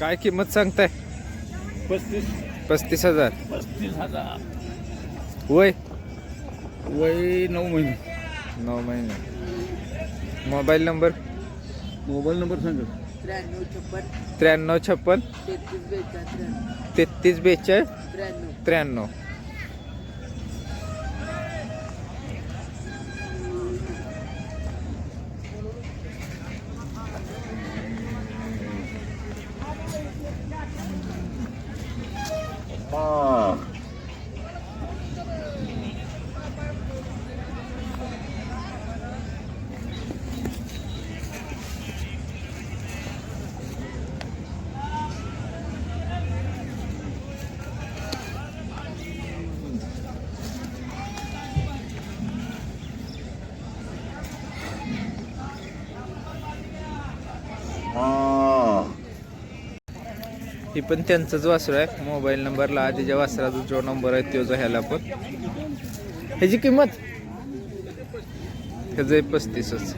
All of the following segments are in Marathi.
काय किंमत सांगताय? पस्तीस. पस्तीस हजार. पस्तीस हजार. वय? वय नऊ महिने. नऊ महिने. Mobile number? मोबाईल नंबर सांगा. त्र्याण्णव छप्पन. त्र्याण्णव छप्पन. तेहतीस बेचाळीस. त्र्याण्णव तेहतीस बेचाळीस. त्र्याण्णव. त्र्याण्णव. ही पण त्यांचाच वासरू आहे मोबाईल नंबरला आधीच्या वासराचा जो नंबर आहे तो ह्याला पण. ह्याची किंमत? ह्याचं आहे पस्तीसच.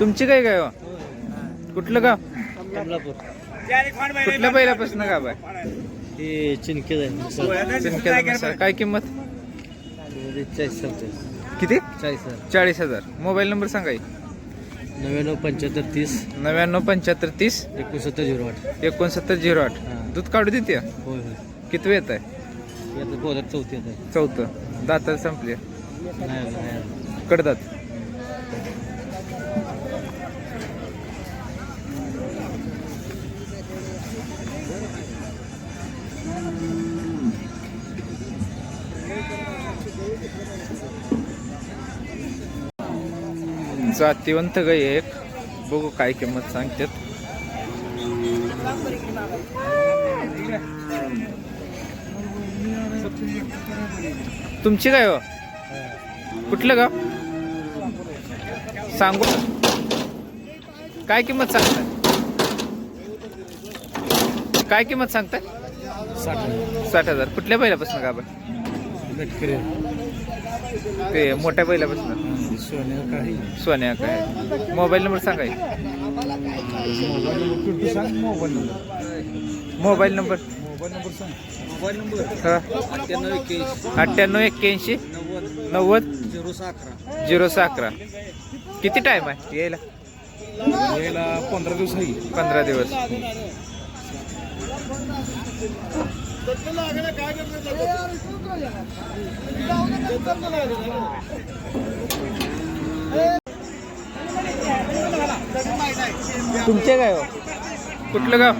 तुमची काय काय हो? कुठलं गाव? कमलापूर. कुठल्या पहिल्यापासून गाव आहे हे चिनके जाईल चिनक्यानुसार काय किंमत? चाळीस किती? चाळीस हजार. चाळीस हजार. मोबाईल नंबर सांगा की. नव्याण्णव पंच्याहत्तर तीस. नव्याण्णव पंच्याहत्तर तीस. एकोणसत्तर झिरो आठ. एकोणसत्तर झिरो आठ. दूध काढू देते होय होय. किती येत आहे यात बोलत चौथी चौथं. दातात संपले. कडदात. जातीवंत गाय आहे एक. बघू काय किंमत सांगतात. तुमची काय हो? कुठलं गाव? सांगू. काय किंमत सांगताय? काय किंमत सांगताय? साठ हजार. कुठल्या बैलापासून का आपण ते मोठ्या बैलापासून. सोन्या काही? सोन्या काय? मोबाईल नंबर सांगा. Mobile number mobile number. Mobile number mobile number सांग. Mobile number? हा. अठ्ठ्याण्णव एक्क्याऐंशी. नव्वद. झिरो अकरा. झिरो अकरा. किती टाईम आहे? यायला? यायला पंधरा दिवस आहे. पंधरा दिवस. तुमचे काय हो? कुठलं गाव?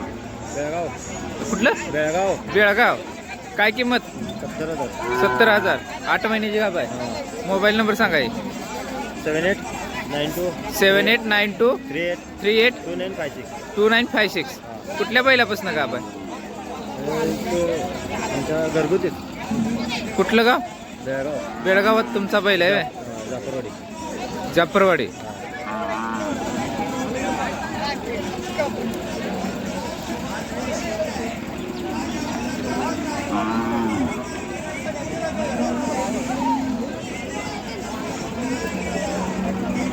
बेळगाव. कुठलं? बेळगाव. बेळगाव. काय किंमत? सत्तर हजार. सत्तर हजार. आठ महिन्याची गाभ आहे. मोबाईल नंबर सांगा seven eight nine two seven eight nine two three eight three eight two nine five six. Two nine five six. कुठल्या पहिल्यापासून गाभ आहे? घरगुतीच. कुठलं गाव? बेळगाव. बेळगावात तुमचा बैल आहे व्हय? जाफरवाडी. जाफरवाडी.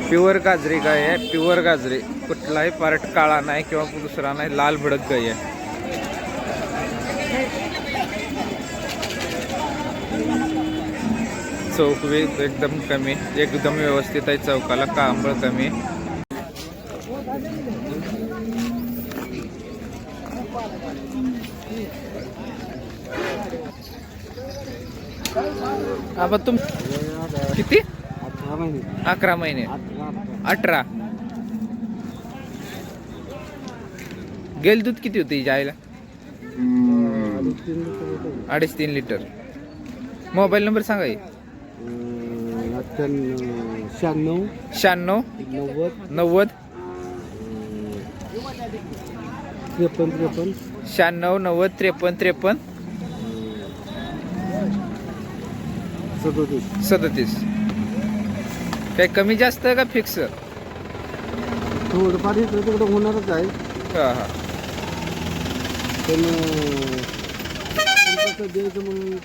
प्युअर गाजरी गाय आहे प्युअर गाजरी. कुठलाही पार्ट काळा नाही किंवा दुसरा नाही लाल भडक गाय आहे. चौक एकदम कमी एकदम व्यवस्थित आहे चौकाला कांबळ कमी. आपण तुम किती? अकरा महिने. अठरा. गेल दूध किती होते आईला? अडीच तीन लिटर. मोबाईल नंबर सांगा शहाण्णव शहाण्णव नव्वद नव्वद त्रेपन्न त्रेपन्न. शहाण्णव नव्वद त्रेपन्न त्रेपन्न. सदोतीस. सदतीस. काही कमी जास्त का फिक्स थोडंफार इकडे तिकडे होणारच आहे. हां हां. पण कसं द्यायचं म्हणून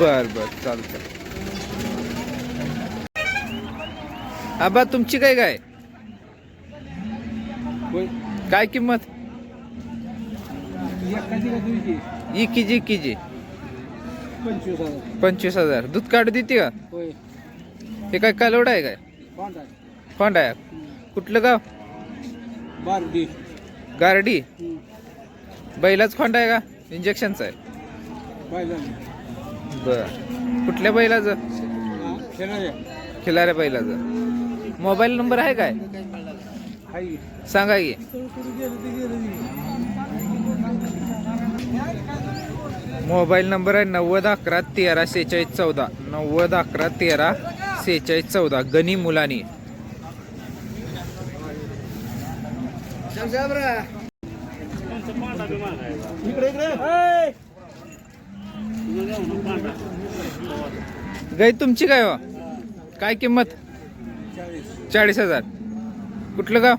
बर बर चालतं आबा तुमची काय काय काय किंमत? इकीजी इकीजी पंचवीस हजार. पंचवीस हजार. दूध काढू देते का? होय. हे काय कालवड आहे काय? खोंड आहे कुठलं गाव? बारडी. गारडी. बैलाच खोंड आहे का? इंजेक्शनचा आहे. बर. कुठल्या बैलाचं? खिलाऱ्या बैलाचं. मोबाईल नंबर आहे काय? सांगा की. मोबाईल नंबर आहे नव्वद अकरा तेरा सेहेचाळीस चौदा. नव्वद अकरा तेरा सेहेचाळीस चौदा. गणी मुलानी. गाई तुमची काय हो? काय किंमत? चाळीस हजार. कुठलं गाव?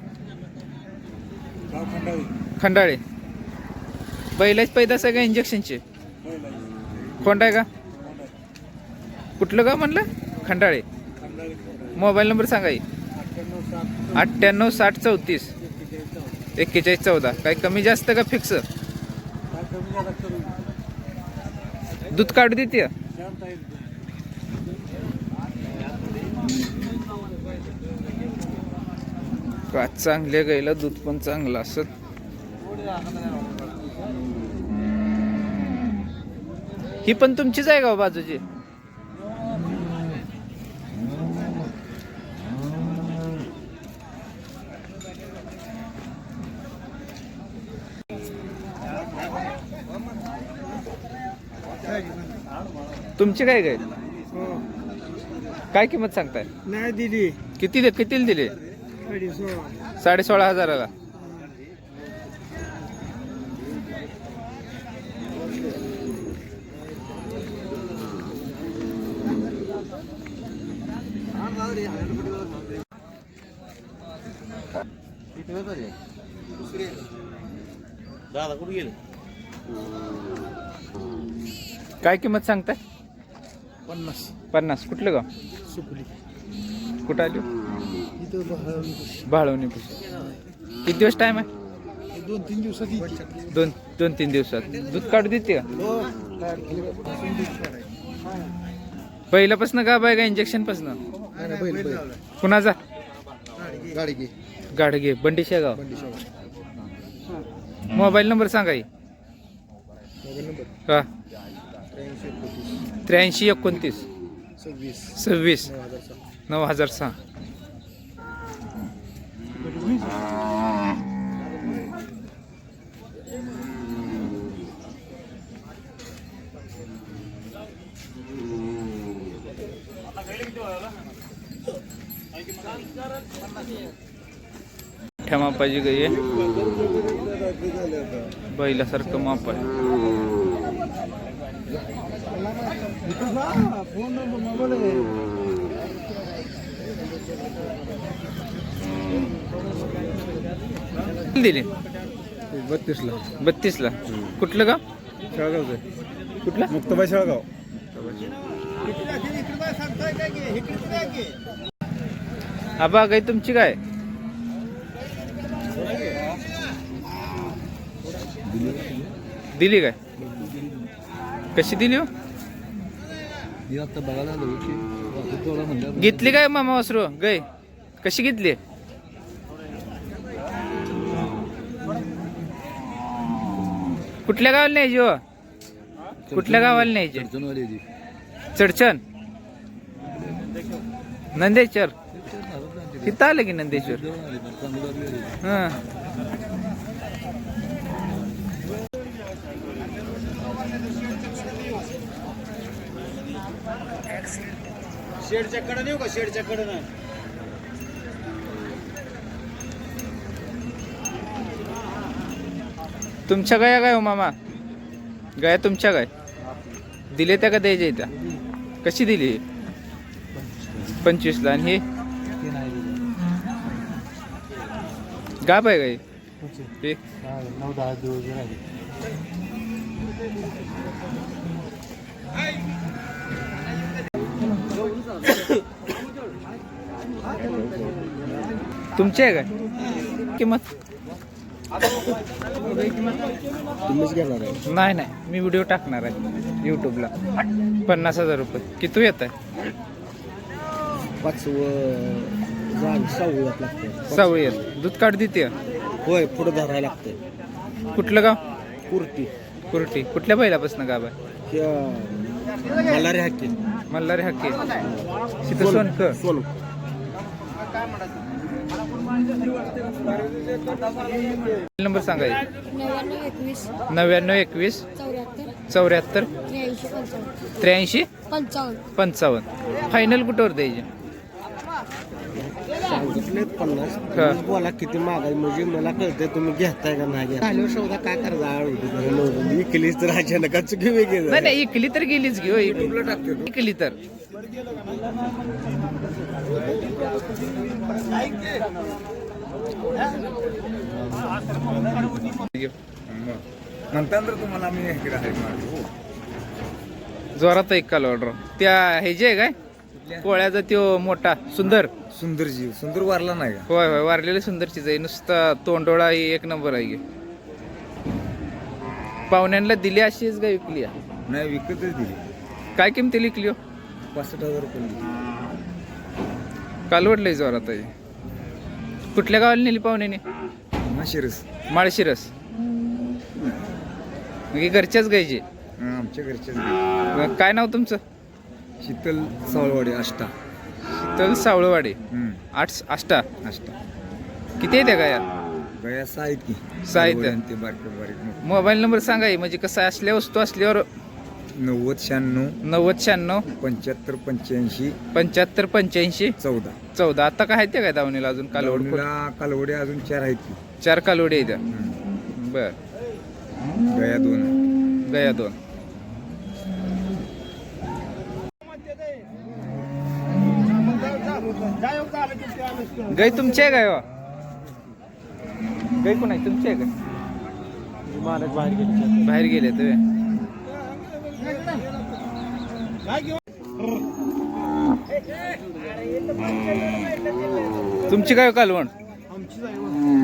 खंडाळे. बैलाच पैदास आहे का इंजेक्शनचे. कोण आहे का? कुठलं गाव म्हणलं? खंडाळे. मोबाईल नंबर सांगा. अठ्ठ्याण्णव साठ चौतीस. एक्केचाळीस चौदा. काही कमी जास्त का फिक्स दूध काढू देते का चांगल्या गाईला दूध पण चांगलं असत ही पण तुमचीच आहे का हो बाजूची? तुमची काय गाय? काय किंमत सांगताय? नाही दिली. किती दे कितीला दिले? साडे सोळा साडे सोळा हजाराला. दादा कुठे गेले? काय किंमत सांगताय? पन्नास. पन्नास. कुठलं गाव? सुपली कुठं आली? इथं भाळवणी किती दिवस टाइम आहे? दोन तीन दिवसात दोन दोन तीन दिवसात. दूध काढू देते का? हो. पहिल्यापासून का बाय का इंजेक्शनपासून कुणाचा? गाडी घे गाडगे बंडी शेगाव मोबाईल नंबर सांगा की. Mobile number? हा. त्र्याऐंशी एकोणतीस. सव्वीस. सव्वीस. नऊ हजार सहा. नऊ हजार सहा. मोठ्या मापाची गाई आहे. बैलासारखं माप आहे. आहे दिली. बत्तीसला. बत्तीसला. कुठलं गाव? शेळगावचं. कुठलं? मुक्ताबाई शेळगाव. आबा गाई तुमची काय? दिली काय? कशी दिली हो? मी आता बघायला आलो की वाहतूकवाला म्हणलं घेतली काय मामा वासरू? गाय. कशी घेतली? कुठल्या गावाला न्यायची हो? कुठल्या गावाला न्यायची? अर्जुनवाली चडचण नंदेश्वर. इथं आलं की नंदेश्वर? जेवण आले पण चांगलं लागले. रे. हा. शेडच्या कडे नेऊ का? शेडच्या कडे ना तुमच्या गाया काय हो मामा? गाया तुमच्या गाय दिले त्या का द्यायच्या त्या कशी दिली? पंचवीसला. आणि हे. गाब आहे गाय हा, नऊ दहा दिवस तुमची आहे काय किंमत? नाही नाही. मी व्हिडिओ टाकणार आहे यूट्यूबला पन्नास हजार रुपये. किती येत आहे? सवय येत दूध काढ देते. होय पुढे धरायला लागते कुठलं गाव? कुर्ती कुर्टी. कुठल्या बैलापासून गाव आहे? मल्हारी हक्की मल्हारी हक्के तिथं सोनकर सोन नंबर सांगायचे नव्याण्णव एकवीस. नव्याण्णव एकवीस. चौऱ्याहत्तर. त्र्याऐंशी पंचावन्न. फायनल कुठवर द्यायचे? सांगितलेत पन्नास. बोला किती मागाय म्हणजे मला कळतंय तुम्ही घेताय का नाही शोधा काय विकलीच तर अचानक चुकी वेगळी नाही नाही इकली तर गेलीच घेऊ इकली तर. तुम्हाला मागे. जोरात एक काल ऑर्डर त्या हे जे काय? कोळ्याचा त्यो मोठा सुंदर. सुंदर जीव. सुंदर वारला नाही का? होय होय वारलेलं सुंदर चीज आहे नुसता तोंडोळा ही एक नंबर आहे. पाहुण्यांना दिली अशीच काय विकली? नाही विकतच दिली. काय किमती विकली हो? पासष्ट हजार रुपये. कालवडलंय जोरात आहे. कुठल्या गावाला नेली पाहुण्याने? शिरस माळशिरस. म्हणजे घरच्याच गायचे? आमच्या घरच्याच काय नाव तुमचं? शीतल सावळवाडी अष्टा शीतल सावळवाडे. आठ आष्टा? अष्टा किती आहे त्या गाया? गया सहा आहेत की. सहा आहेत. सावळी आणि ते बारके बारीक मोठे. मोबाईल नंबर सांगा हे, म्हणजे कसं असल्या वस्तू असल्यावर नव्वद शहाण्णव नव्वद शहाण्णव. पंच्याहत्तर पंच्याऐंशी पंच्याहत्तर पंच्याऐंशी. चौदा. चौदा. आता काय आहे त्या काय दावणीला अजून? कालवड कालवडीला कालवडी अजून चार आहेत की. चार कालवडी आहे त्या हम्म. बर. गया दोन. आहेत. गया दोन. गाय तुमची आहे काय गाय कोण आहे? तुमची आहे का? महाराज बाहेर गेले. बाहेर गेले तुम्ही तुमची काय कालवण?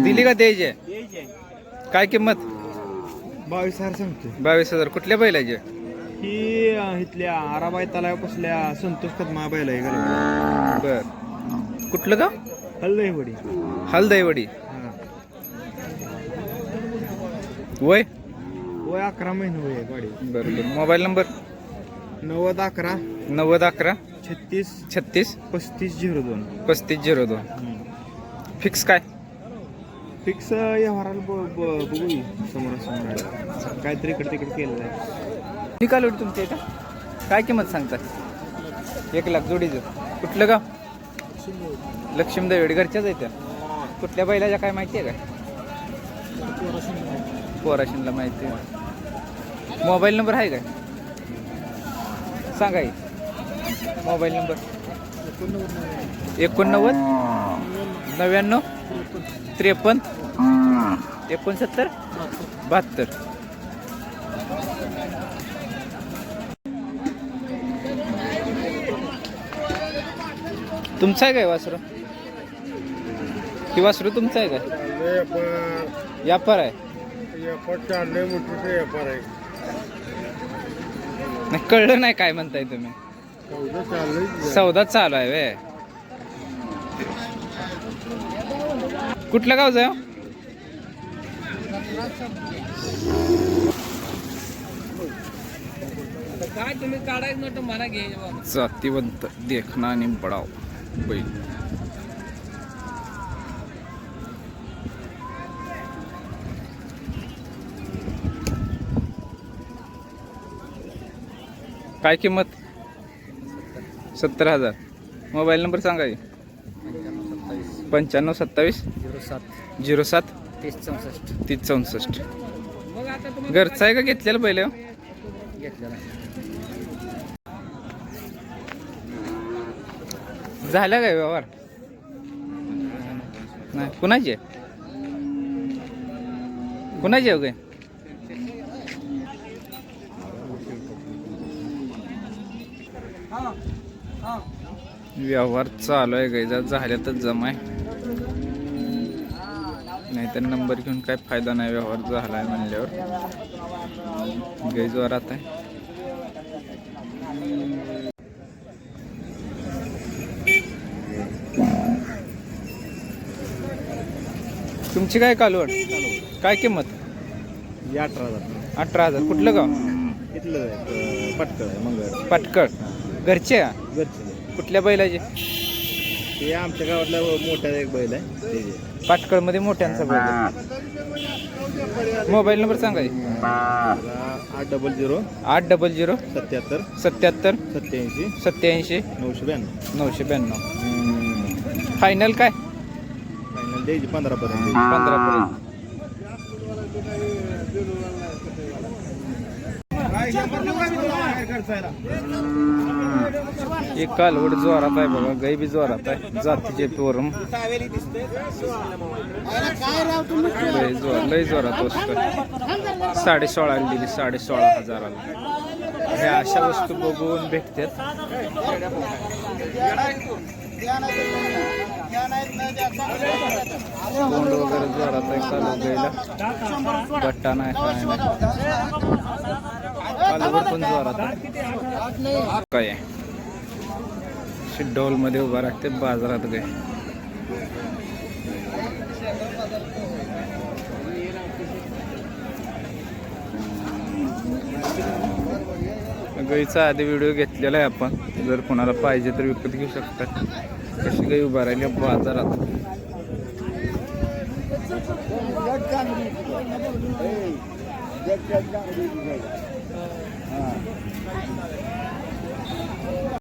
दिली का द्यायची काय किंमत? बावीस हजार सांगतो बावीस हजार. कुठल्या बैलाचे? ही इथल्या आराबाई तलावापासल्या संतोष कदमा बैल आहे. बर. कुठलं गाव? हलदहीवडी हलदईवडी. वय? वय अकरा महिने वय गाडी बर बर. Mobile number? नव्वद अकरा. नव्वद अकरा. छत्तीस. छत्तीस. पस्तीस झिरो दोन. पस्तीस झिरो दोन. फिक्स काय? फिक्स व्यवहाराला बघू समोर काहीतरी इकडे तिकडे केलेलं आहे. निकाल उडी तुमच्या इथं? काय किंमत सांगतात एक लाख जोडीचं. कुठलं गाव? लक्ष्मी दवेडी घरच्याच आहे त्या? कुठल्या बैलाच्या काय माहिती आहे काय पोराशीनला माहिती आहे. मोबाईल नंबर आहे काय? सांगा की. Mobile number. एकोणनव्वद नव्याण्णव त्रेपन्न एकोणसत्तर बहात्तर. तुमचं आहे काय वासरू? ही वासरू तुमचं आहे काय? व्यापार आहे. नाही कळलं नाही काय म्हणताय तुम्ही. सौदा चालू आहे वे कुठलं गाव जाय जातीवंत देखना आणि बडाव बैल. काय किंमत? सत्तर हजार. मोबाईल नंबर सांगा की. पंच्याण्णव सत्तावीस. झिरो सात. झिरो सात तीस चौसष्ट. तीस चौसष्ट घरचा आहे का घेतलेला पहिले? घेतलेला झाला काय व्यवहार? नाही. कुणाची? आहे कुणाची आहे हो काय व्यवहार चालू आहे गाईजा झाल्यातच जमाय नाहीतर नंबर घेऊन काय फायदा नाही व्यवहार झाला आहे म्हणल्यावर. गैजवार आता आहे. तुमची काय कालवड? काय किंमत? अठरा हजार. अठरा हजार. कुठलं गाव? इथलं पटकळ मंगळ पाटकळ. घरचे? का घरचे. कुठल्या बैलाचे? ते आमच्या गावातला मोठा एक बैल आहे. ते पाटकळमध्ये मोठ्यांचा बैल आहे. मोबाईल नंबर सांगा की. आठ डबल झिरो आठ डबल झिरो सत्याहत्तर सत्याहत्तर सत्याऐंशी सत्याऐंशी नऊशे ब्याण्णव. नऊशे ब्याण्णव. फायनल काय? फायनल द्यायची पंधरा पर्यंत पंधरा पर्यंत एक कालवड जोरात आहे बघा गाई बी जोरात आहे जातीचे पोरम लय जोर लय जोरात वस्तू साडे सोळाला दिली साडे सोळा हजाराला. ह्या अशा वस्तू बघून भेटतात. तोंड वगैरे जोरात आहे चालू गाईला. बट्टा नाही काय नाही. कालवड पण जोरात आहे. काय अशी मध्ये उभा राहते बाजारात गाय. गाईचा आधी व्हिडिओ घेतलेला आहे आपण. जर कोणाला पाहिजे तर विकत घेऊ शकता. कशी गाई उभा राहिली बाजारात.